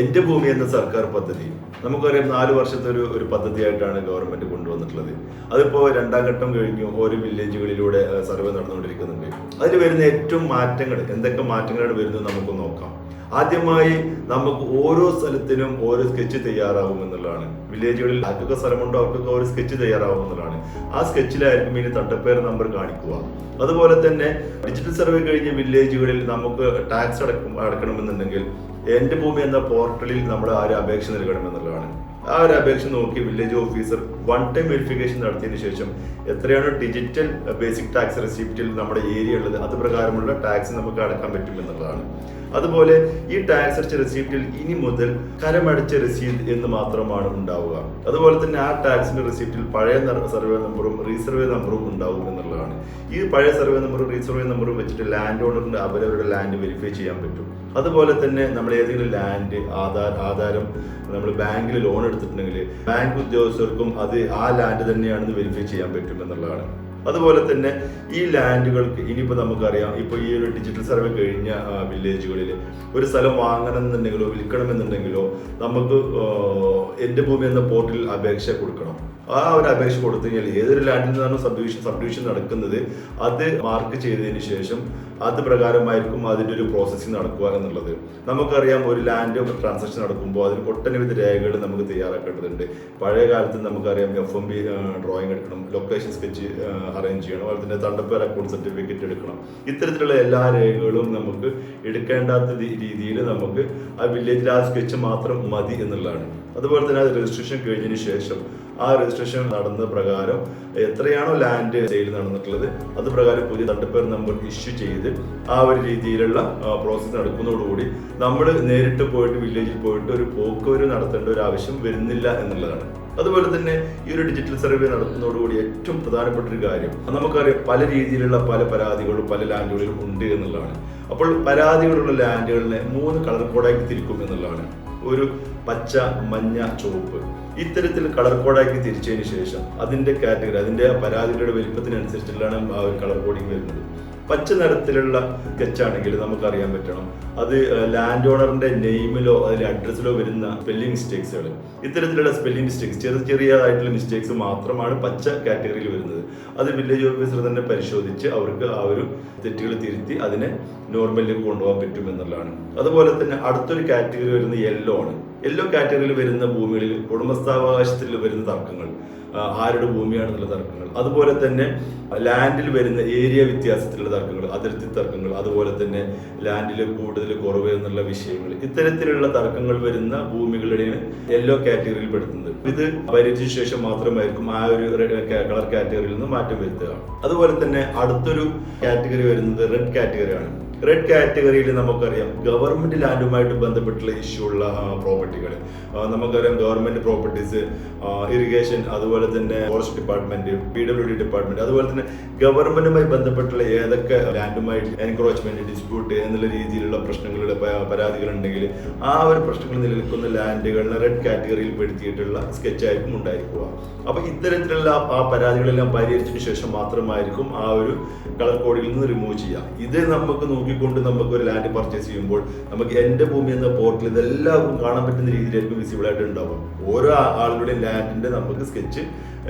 എന്റെ ഭൂമി എന്ന സർക്കാർ പദ്ധതി നമുക്കറിയാം നാല് വർഷത്തെ ഒരു ഒരു പദ്ധതിയായിട്ടാണ് ഗവൺമെന്റ് കൊണ്ടുവന്നിട്ടുള്ളത്. അതിപ്പോൾ രണ്ടാം ഘട്ടം കഴിഞ്ഞു ഓരോ വില്ലേജുകളിലൂടെ സർവേ നടന്നുകൊണ്ടിരിക്കുന്നുണ്ട്. അതിൽ വരുന്ന ഏറ്റവും മാറ്റങ്ങൾ എന്തൊക്കെ മാറ്റങ്ങളാണ് വരുന്നത് നമുക്ക് നോക്കാം. ആദ്യമായി നമുക്ക് ഓരോ സ്ഥലത്തിനും ഓരോ സ്കെച്ച് തയ്യാറാവും എന്നുള്ളതാണ്. വില്ലേജുകളിൽ ആർക്കൊക്കെ സ്ഥലമുണ്ടോ അവർക്കൊക്കെ ഒരു സ്കെച്ച് തയ്യാറാവും എന്നുള്ളതാണ്. ആ സ്കെച്ചിലായിരിക്കും ഇനി തട്ടപ്പേർ നമ്പർ കാണിക്കുക. അതുപോലെ തന്നെ ഡിജിറ്റൽ സർവേ കഴിഞ്ഞ വില്ലേജുകളിൽ നമുക്ക് ടാക്സ് അടക്കും അടക്കണമെന്നുണ്ടെങ്കിൽ എന്റെ ഭൂമി എന്ന പോർട്ടലിൽ നമ്മൾ ആരും അപേക്ഷ നൽകണമെന്നുള്ളതാണ്. ആ ഒരു അപേക്ഷ നോക്കി village officer one time verification നടത്തിയതിനു ശേഷം എത്രയാണ് ഡിജിറ്റൽ ബേസിക് ടാക്സ് റെസിപ്റ്റിൽ നമ്മുടെ ഏരിയ ഉള്ളത് അത് പ്രകാരമുള്ള ടാക്സ് നമുക്ക് അടക്കാൻ പറ്റും എന്നുള്ളതാണ്. അതുപോലെ ഈ ടാക്സ് അടിച്ച റെസിപ്റ്റിൽ ഇനി മുതൽ കരമടച്ച റെസീപ്റ്റ് എന്ന് മാത്രമാണ് ഉണ്ടാവുക. അതുപോലെ തന്നെ ആ ടാക്സിന്റെ റെസിപ്റ്റിൽ പഴയ സർവേ നമ്പറും റീസർവേ നമ്പറും ഉണ്ടാവും എന്നുള്ളതാണ്. ഈ പഴയ സർവേ നമ്പറും റീസർവേ നമ്പറും വെച്ചിട്ട് ലാൻഡ് ഓണറിന്റെ അവരവരുടെ ലാൻഡ് വെരിഫൈ ചെയ്യാൻ പറ്റും. അതുപോലെ തന്നെ നമ്മൾ ഏതെങ്കിലും ലാൻഡ് ആധാർ ആധാരം നമ്മൾ ബാങ്കിൽ ലോൺ എടുത്തിട്ടുണ്ടെങ്കിൽ ബാങ്ക് ഉദ്യോഗസ്ഥർക്കും അത് ആ ലാൻഡ് തന്നെയാണെന്ന് വെരിഫൈ ചെയ്യാൻ പറ്റും എന്നുള്ളതാണ്. അതുപോലെ തന്നെ ഈ ലാൻഡുകൾക്ക് ഇനിയിപ്പോൾ നമുക്കറിയാം ഇപ്പോൾ ഈ ഒരു ഡിജിറ്റൽ സർവേ കഴിഞ്ഞ വില്ലേജുകളിൽ ഒരു സ്ഥലം വാങ്ങണം എന്നുണ്ടെങ്കിലോ വിൽക്കണമെന്നുണ്ടെങ്കിലോ നമുക്ക് എന്റെ ഭൂമി എന്ന പോർട്ടലിൽ അപേക്ഷ കൊടുക്കണം. ആ ഒരു അപേക്ഷ കൊടുത്തു കഴിഞ്ഞാൽ ഏതൊരു ലാൻഡിൽ നിന്നാണ് സബ് ഡിവിഷൻ സബ് ഡിവിഷൻ നടക്കുന്നത് അത് മാർക്ക് ചെയ്തതിന് ശേഷം അത് പ്രകാരമായിരിക്കും അതിന്റെ ഒരു പ്രോസസ്സിങ് നടക്കുക എന്നുള്ളത്. നമുക്കറിയാം ഒരു ലാൻഡ് ട്രാൻസാക്ഷൻ നടക്കുമ്പോൾ അതിന് ഒട്ടനവധി രേഖകൾ നമുക്ക് തയ്യാറാക്കേണ്ടതുണ്ട്. പഴയ കാലത്ത് നമുക്കറിയാം എഫ് എം ബി ഡ്രോയിങ് എടുക്കണം ലൊക്കേഷൻ സ്കെച്ച് അറേഞ്ച് ചെയ്യണം അതുപോലെ തന്നെ തണ്ടപ്പേർ അക്കൗണ്ട് സർട്ടിഫിക്കറ്റ് എടുക്കണം. ഇത്തരത്തിലുള്ള എല്ലാ രേഖകളും നമുക്ക് എടുക്കേണ്ടാത്ത രീതിയിൽ നമുക്ക് ആ വില്ലേജിൽ ആ സ്കെച്ച് മാത്രം മതി എന്നുള്ളതാണ്. അതുപോലെ തന്നെ അത് രജിസ്ട്രേഷൻ കഴിഞ്ഞതിന് ശേഷം ആ രജിസ്ട്രേഷൻ നടന്ന പ്രകാരം എത്രയാണോ ലാൻഡ് സെയിൽ നടന്നിട്ടുള്ളത് അത് പ്രകാരം പുതിയ തട്ടിപ്പേർ നമ്പർ ഇഷ്യൂ ചെയ്ത് ആ ഒരു രീതിയിലുള്ള പ്രോസസ്സ് നടക്കുന്നതോടുകൂടി നമ്മൾ നേരിട്ട് പോയിട്ട് വില്ലേജിൽ പോയിട്ട് ഒരു പോക്കുവരവ് നടത്തേണ്ട ഒരു ആവശ്യം വരുന്നില്ല എന്നുള്ളതാണ്. അതുപോലെ തന്നെ ഈ ഒരു ഡിജിറ്റൽ സർവേ നടത്തുന്നതോടുകൂടി ഏറ്റവും പ്രധാനപ്പെട്ട ഒരു കാര്യം നമുക്കറിയാം പല രീതിയിലുള്ള പല പരാതികളും പല ലാൻഡുകളിലും ഉണ്ട് എന്നുള്ളതാണ്. അപ്പോൾ പരാതികളുള്ള ലാൻഡുകളിനെ മൂന്ന് കളർ കോഡാക്കി തിരിക്കും എന്നുള്ളതാണ്. ഒരു പച്ച മഞ്ഞ ചുവപ്പ്. ഇത്തരത്തിൽ കളർ കോഡാക്കി തിരിച്ചതിന് ശേഷം അതിന്റെ കാറ്റഗറി അതിന്റെ പരാതികളുടെ വലിപ്പത്തിനനുസരിച്ചിട്ടാണ് ആ ഒരു കളർ കോഡിങ് വരുന്നത്. പച്ച നിറത്തിലുള്ള സ്കെച്ചാണെങ്കിൽ നമുക്കറിയാൻ പറ്റണം. അത് ലാൻഡ് ഓണറിന്റെ നെയിമിലോ അതിലെ അഡ്രസ്സിലോ വരുന്ന സ്പെല്ലിംഗ് മിസ്റ്റേക്സുകൾ ഇത്തരത്തിലുള്ള സ്പെല്ലിംഗ് മിസ്റ്റേക്സ് ചെറിയ ചെറിയതായിട്ടുള്ള മിസ്റ്റേക്സ് മാത്രമാണ് പച്ച കാറ്റഗറിയിൽ വരുന്നത്. അത് വില്ലേജ് ഓഫീസർ തന്നെ പരിശോധിച്ച് അവർക്ക് ആ ഒരു തെറ്റുകൾ തിരുത്തി അതിനെ നോർമലിലേക്ക് കൊണ്ടുപോകാൻ പറ്റുമെന്നുള്ളതാണ്. അതുപോലെ തന്നെ അടുത്തൊരു കാറ്റഗറി വരുന്ന യെല്ലോ ആണ്. യെല്ലോ കാറ്റഗറിയിൽ വരുന്ന ഭൂമികളിൽ ഉടമസ്ഥാവകാശത്തിൽ വരുന്ന തർക്കങ്ങൾ ആരുടെ ഭൂമിയാണെന്നുള്ള തർക്കങ്ങൾ അതുപോലെ തന്നെ ലാൻഡിൽ വരുന്ന ഏരിയ വ്യത്യാസത്തിലുള്ള തർക്കങ്ങൾ അതിർത്തി തർക്കങ്ങൾ അതുപോലെ തന്നെ ലാൻഡിൽ കൂടുതൽ കുറവ് എന്നുള്ള വിഷയങ്ങൾ ഇത്തരത്തിലുള്ള തർക്കങ്ങൾ വരുന്ന ഭൂമികളുടെയാണ് യെല്ലോ കാറ്റഗറിയിൽ പെടുത്തുന്നത്. ഇത് പരിചയ ശേഷം മാത്രമായിരിക്കും ആ ഒരു കളർ കാറ്റഗറിയിൽ നിന്ന് മാറ്റം വരുത്തുക. അതുപോലെ തന്നെ അടുത്തൊരു കാറ്റഗറി വരുന്നത് റെഡ് കാറ്റഗറിയാണ് റെഡ് കാറ്റഗറിയിൽ നമുക്കറിയാം ഗവൺമെന്റ് ലാൻഡുമായിട്ട് ബന്ധപ്പെട്ടുള്ള ഇഷ്യൂ ഉള്ള പ്രോപ്പർട്ടികൾ നമുക്കറിയാം ഗവൺമെന്റ് പ്രോപ്പർട്ടീസ് ഇറിഗേഷൻ അതുപോലെ തന്നെ forest department P W D department അതുപോലെ തന്നെ ഗവൺമെന്റുമായി ബന്ധപ്പെട്ടുള്ള ഏതൊക്കെ ലാൻഡുമായിട്ട് എൻക്രോച്ച്മെന്റ് ഡിസ്പ്യൂട്ട് എന്നുള്ള രീതിയിലുള്ള പ്രശ്നങ്ങളുടെ പ- പരാതികൾ ഉണ്ടെങ്കിൽ ആ ഒരു പ്രശ്നങ്ങൾ നിലനിൽക്കുന്ന ലാൻഡുകളിനെ റെഡ് കാറ്റഗറിയിൽ പെടുത്തിയിട്ടുള്ള സ്കെച്ച് ആയിരിക്കും ഉണ്ടായിരിക്കുക. അപ്പൊ ഇത്തരത്തിലുള്ള ആ- പരാതികളെല്ലാം പരിഹരിച്ചതിന് ശേഷം മാത്രമായിരിക്കും ആ ഒരു കളർ കോഡിൽ നിന്ന് റിമൂവ് ചെയ്യുക. ഇത് നമുക്ക് നോക്കിക്കൊണ്ട് നമുക്ക് ഒരു ലാൻഡ് പർച്ചേസ് ചെയ്യുമ്പോൾ നമുക്ക് എന്റെ ഭൂമി എന്ന പോർട്ടൽ ഇതെല്ലാവർക്കും കാണാൻ പറ്റുന്ന രീതിയിലായിരിക്കും വിസിബിൾ ആയിട്ട് ഉണ്ടാവും ഓരോ ആളുകളുടെയും ലാൻഡിന്റെ നമുക്ക് സ്കെച്ച്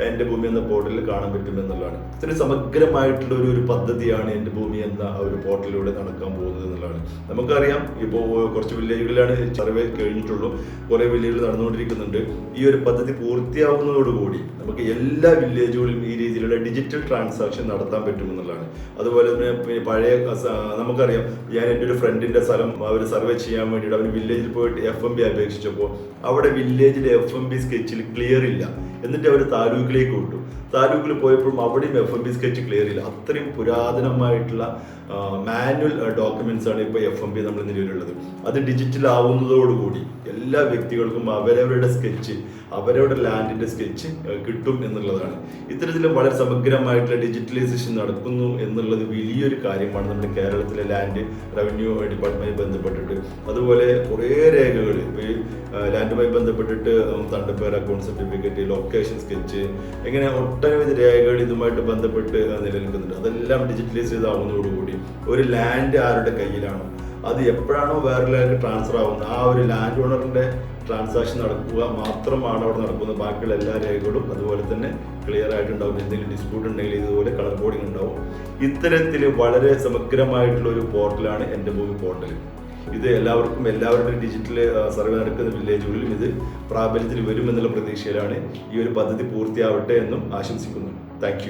എന്റെ ഭൂമി എന്ന പോർട്ടലിൽ കാണാൻ പറ്റും എന്നുള്ളതാണ്. ഇത്രയും സമഗ്രമായിട്ടുള്ള ഒരു ഒരു പദ്ധതിയാണ് എന്റെ ഭൂമി എന്ന ഒരു പോർട്ടലിലൂടെ നടക്കാൻ പോകുന്നത് എന്നുള്ളതാണ്. നമുക്കറിയാം ഇപ്പോൾ കുറച്ച് വില്ലേജുകളിലാണ് സർവേ കഴിഞ്ഞിട്ടുള്ളൂ. കുറേ വില്ലേജുകൾ നടന്നുകൊണ്ടിരിക്കുന്നുണ്ട്. ഈ ഒരു പദ്ധതി പൂർത്തിയാവുന്നതോടുകൂടി നമുക്ക് എല്ലാ വില്ലേജുകളിലും ഈ രീതിയിലുള്ള ഡിജിറ്റൽ ട്രാൻസാക്ഷൻ നടത്താൻ പറ്റുമെന്നുള്ളതാണ് അതുപോലെ തന്നെ പഴയ സ- നമുക്കറിയാം ഞാൻ എന്റെ ഒരു ഫ്രണ്ടിന്റെ സ്ഥലം അവർ സർവേ ചെയ്യാൻ വേണ്ടിയിട്ട് അവർ വില്ലേജിൽ പോയിട്ട് എഫ് എം ബി അപേക്ഷിച്ചപ്പോൾ അവിടെ വില്ലേജിലെ എഫ് എം ബി സ്കെച്ചിൽ ക്ലിയർ ഇല്ല. എന്നിട്ട് അവർ താലൂക്കിലേക്ക് വിട്ടു താലൂക്കിൽ പോയപ്പോഴും അവിടെയും F M B sketch clear ഇല്ല. അത്രയും പുരാതനമായിട്ടുള്ള മാനുവൽ ഡോക്യുമെന്റ്സ് ആണ് ഇപ്പോൾ എഫ് എം ബി നമ്മൾ നിലവിലുള്ളത്. അത് ഡിജിറ്റൽ ആവുന്നതോടുകൂടി എല്ലാ വ്യക്തികൾക്കും അവരവരുടെ സ്കെച്ച് അവരവരുടെ ലാൻഡിന്റെ സ്കെച്ച് കിട്ടും എന്നുള്ളതാണ്. ഇത്തരത്തിൽ വളരെ സമഗ്രമായിട്ടുള്ള ഡിജിറ്റലൈസേഷൻ നടക്കുന്നു എന്നുള്ളത് വലിയൊരു കാര്യമാണ് നമ്മുടെ കേരളത്തിലെ ലാൻഡ് റവന്യൂ ഡിപ്പാർട്ട്മെന്റ് ബന്ധപ്പെട്ടിട്ട്. അതുപോലെ കുറേ രേഖകൾ ഇപ്പോൾ ഈ ലാൻഡുമായി ബന്ധപ്പെട്ടിട്ട് തണ്ടപ്പേർ അക്കൗണ്ട് സർട്ടിഫിക്കറ്റ് ലൊക്കേഷൻ സ്കെച്ച് ഇങ്ങനെ ഒട്ടനവധി രേഖകൾ ഇതുമായിട്ട് ബന്ധപ്പെട്ട് നിലനിൽക്കുന്നുണ്ട്. അതെല്ലാം ഡിജിറ്റലൈസ് ചെയ്താവുന്നതോടുകൂടി ഒരു ലാൻഡ് ആരുടെ കയ്യിലാണോ? അത് എപ്പോഴാണോ വേറെ ലാൻഡ് ട്രാൻസ്ഫർ ആവുന്നത്? ആ ഒരു ലാൻഡ് ഓണറിന്റെ ട്രാൻസാക്ഷൻ നടക്കുക മാത്രമാണ് അവിടെ നടക്കുന്നത്. ബാക്കിയുള്ള എല്ലാ രേഖകളും അതുപോലെ തന്നെ ക്ലിയർ ആയിട്ടുണ്ടാവും. എന്തെങ്കിലും ഡിസ്പ്യൂട്ട് ഉണ്ടെങ്കിൽ ഇതുപോലെ കളർ കോഡിംഗ് ഉണ്ടാവും. ഇത്തരത്തിൽ വളരെ സമഗ്രമായിട്ടുള്ള ഒരു പോർട്ടലാണ് എന്റെ ഭൂമി പോർട്ടൽ ഇത് എല്ലാവർക്കും എല്ലാവരുടെയും ഡിജിറ്റൽ സർവേ നടക്കുന്ന വില്ലേജുകളിലും ഇത് പ്രാബല്യത്തിൽ വരുമെന്നുള്ള പ്രതീക്ഷയിലാണ് ഈ ഒരു പദ്ധതി പൂർത്തിയാവട്ടെ എന്നും ആശംസിക്കുന്നു. താങ്ക്